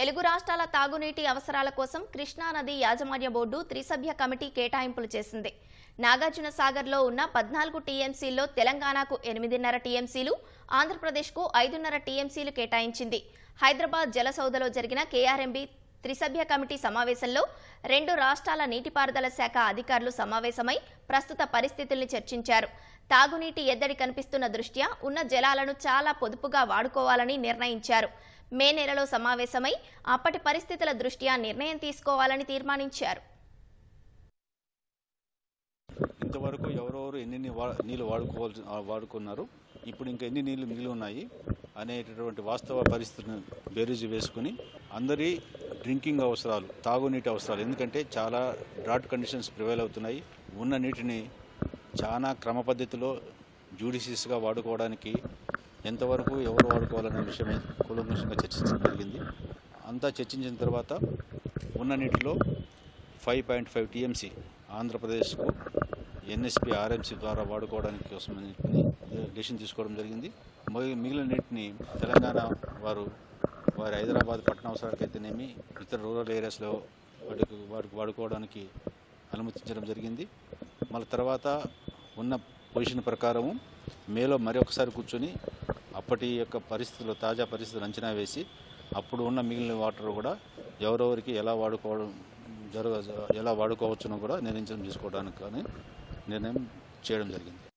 తెలుగు రాష్ట్రాల తాగునీటి అవసరాల కోసం కృష్ణా నది యాజమాన్య బోర్డు త్రిసభ్య కమిటీ కేటాయింపులు చేసింది. నాగార్జున సాగర్లో ఉన్న పద్నాలుగు టీఎంసీల్లో తెలంగాణకు ఎనిమిదిన్నర టీఎంసీలు ఆంధ్రప్రదేశ్కు ఐదున్నర టీఎంసీలు కేటాయించింది. హైదరాబాద్ జలసౌదలో జరిగిన కేఆర్ఎంబీ త్రిసభ్య కమిటీ సమావేశంలో రెండు రాష్ట్రాల నీటిపారుదల శాఖ అధికారులు సమావేశమై ప్రస్తుత పరిస్థితుల్ని చర్చించారు. తాగునీటి ఎద్దడి కనిపిస్తున్న దృష్ట్యా ఉన్న జలాలను చాలా పొదుపుగా వాడుకోవాలని నిర్ణయించారు. మే నెలలో సమావేశమై అప్పటి పరిస్థితుల దృష్ట్యా నిర్ణయం తీసుకోవాలని తీర్మానించారు. ఇంతవరకు ఎవరెవరు ఎన్ని నీళ్ళు వాడుకోవాల్సి వాడుకున్నారు. ఇప్పుడు ఇంకా ఎన్ని నీళ్ళు మిగిలి ఉన్నాయి అనేటటువంటి వాస్తవ పరిస్థితిని బేరీజు వేసుకుని అందరి డ్రింకింగ్ అవసరాలు తాగునీటి అవసరాలు ఎందుకంటే చాలా డ్రాట్ కండిషన్స్ ప్రివైల్ అవుతున్నాయి. ఉన్న నీటిని చాలా క్రమ పద్ధతిలో జ్యూడిషియస్గా వాడుకోవడానికి ఎంతవరకు ఎవరు వాడుకోవాలనే విషయమే కూలంకషంగా చర్చించడం జరిగింది. అంతా చర్చించిన తర్వాత ఉన్న నీటిలో ఫైవ్ పాయింట్ ఫైవ్ టీఎంసీ ఆంధ్రప్రదేశ్కు ఎన్ఎస్పి ఆర్ఎంసీ ద్వారా వాడుకోవడానికి కోసం డెసిషన్ తీసుకోవడం జరిగింది. మిగిలిన నీటిని తెలంగాణ వారు వారి హైదరాబాద్ పట్టణ అవసరాలకైతేనేమి ఇతర రూరల్ ఏరియాస్లో వాటికి వాటికి వాడుకోవడానికి అనుమతించడం జరిగింది. మళ్ళీ తర్వాత ఉన్న పొజిషన్ ప్రకారము మేలో మరి ఒకసారి కూర్చొని అప్పటి యొక్క పరిస్థితులు తాజా పరిస్థితులు అంచనా వేసి అప్పుడు ఉన్న మిగిలిన వాటర్ కూడా ఎవరెవరికి ఎలా వాడుకోవడం జరగ ఎలా వాడుకోవచ్చునో కూడా నిర్ణయించడం తీసుకోవడానికి కానీ నిర్ణయం చేయడం జరిగింది.